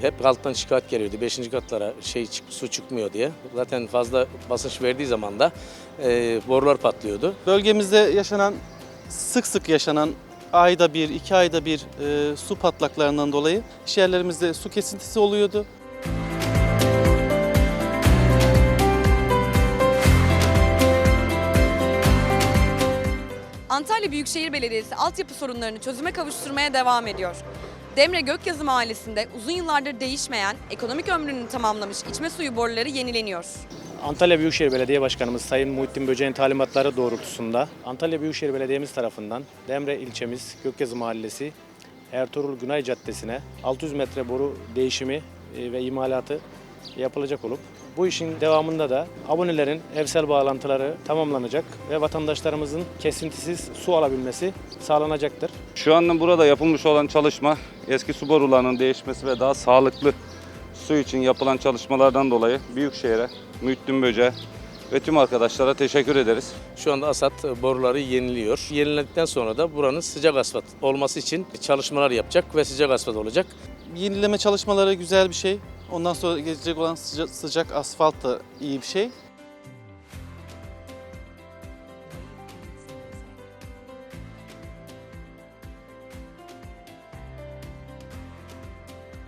Hep alttan şikayet geliyordu. Beşinci katlara şey çık- su çıkmıyor diye. Zaten fazla basınç verdiği zaman da e, borular patlıyordu. Bölgemizde yaşanan, sık sık yaşanan ayda bir, iki ayda bir e, su patlaklarından dolayı iş yerlerimizde su kesintisi oluyordu. Antalya Büyükşehir Belediyesi altyapı sorunlarını çözüme kavuşturmaya devam ediyor. Demre Gökyazı Mahallesi'nde uzun yıllardır değişmeyen, ekonomik ömrünü tamamlamış içme suyu boruları yenileniyor. Antalya Büyükşehir Belediye Başkanımız Sayın Muhittin Böceğin talimatları doğrultusunda Antalya Büyükşehir Belediye'miz tarafından Demre ilçemiz Gökyazı Mahallesi Ertuğrul Günay Caddesi'ne 600 metre boru değişimi e, ve imalatı yapılacak olup bu işin devamında da abonelerin evsel bağlantıları tamamlanacak ve vatandaşlarımızın kesintisiz su alabilmesi sağlanacaktır. Şu anda burada yapılmış olan çalışma eski su borularının değişmesi ve daha sağlıklı su için yapılan çalışmalardan dolayı Büyükşehir'e, Mühittin Böce ve tüm arkadaşlara teşekkür ederiz. Şu anda asat boruları yeniliyor. Yenilendikten sonra da buranın sıcak asfalt olması için çalışmalar yapacak ve sıcak asfalt olacak. Yenileme çalışmaları güzel bir şey. Ondan sonra gelecek olan sıca- sıcak asfalt da iyi bir şey.